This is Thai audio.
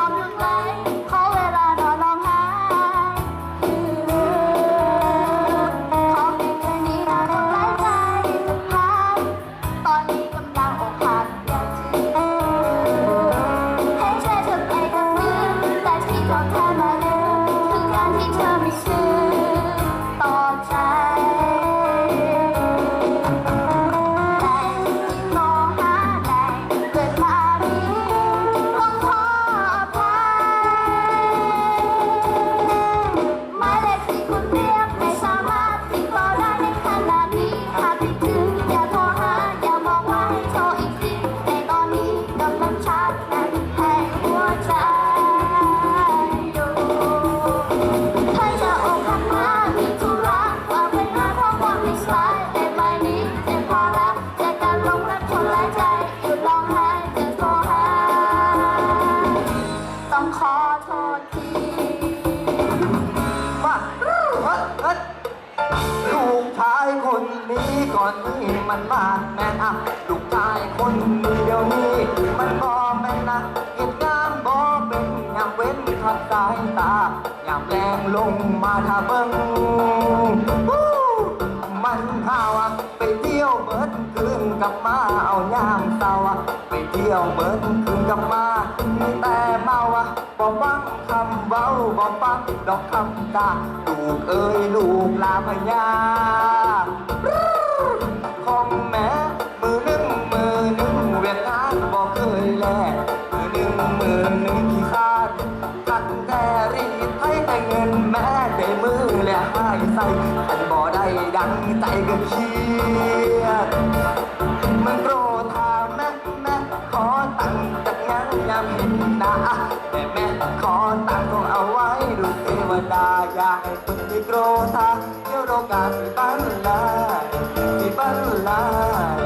Mama. มันมากแม่นอะลูกชายคนเดียวนี้มันบ่แม่นนะเหตุการณ์บ่เป็นยามเว้นขัดสายตายามแรงลงมาถ้าเบิ่งมันพาวะไปเที่ยวเบิดคืนกลับมาเอายามเศร้าอะไปเที่ยวเบิดคืนกลับมามีแต่เมาวะบ่ฟังคำเว้าบ่ฟังดอกคำด่าลูกเอ้ยลูกลาพญา ของแม่มือหนึ่งมือหนึ่งเวียดนามบอกเคยแลมือหนึ่งมือหนึ่งขี้ขาดกันแต่รีดให้แต่เงินแม่ได้มือและให้ใส่ขันบ่ได้ดังใจก็เครียดมันโกรธ เทวดาอ